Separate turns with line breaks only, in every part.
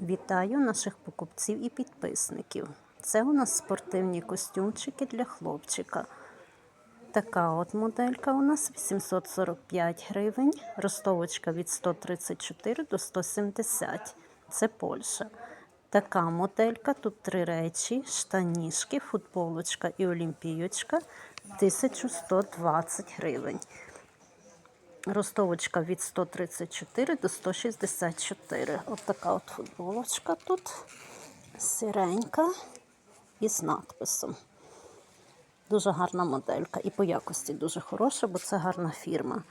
Вітаю наших покупців і підписників. Це у нас спортивні костюмчики для хлопчика. Така от моделька у нас 845 гривень, ростовочка від 134 до 170. Це Польща. Така моделька, тут три речі: штанішки, футболочка і олімпійочка 1120 гривень. Ростовочка від 134 до 164. От така от футболочка тут сиренька і з надписом. Дуже гарна моделька. І по якості дуже хороша, бо це гарна фірма.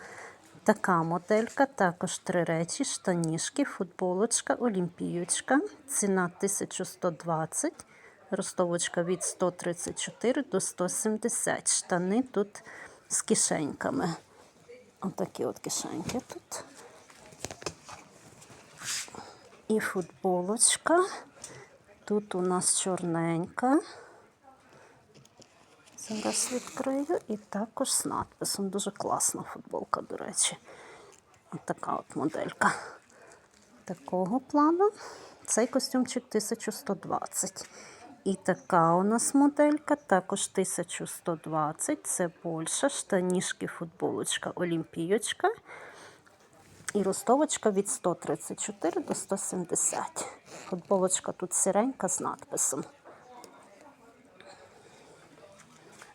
Така моделька, також три речі, штанішки, футболочка, олімпійочка. Ціна 1120. Ростовочка від 134 до 170. Штани тут з кишеньками. Отакі от кишеньки тут. І футболочка. Тут у нас чорненька. Зараз відкрию. І також з надписом. Дуже класна футболка, до речі. От така от моделька. Такого плану. Цей костюмчик 1120. І така у нас моделька, також 1120. Це Польща, штанішки, футболочка, олімпійочка. І ростовочка від 134 до 170. Футболочка тут сиренька з надписом.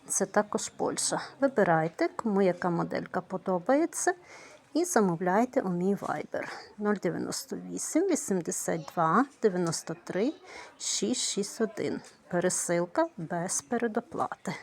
Це також Польща. Вибирайте, кому яка моделька подобається. І замовляйте у мій вайбер 098 82 93 661. Пересилка без передоплати.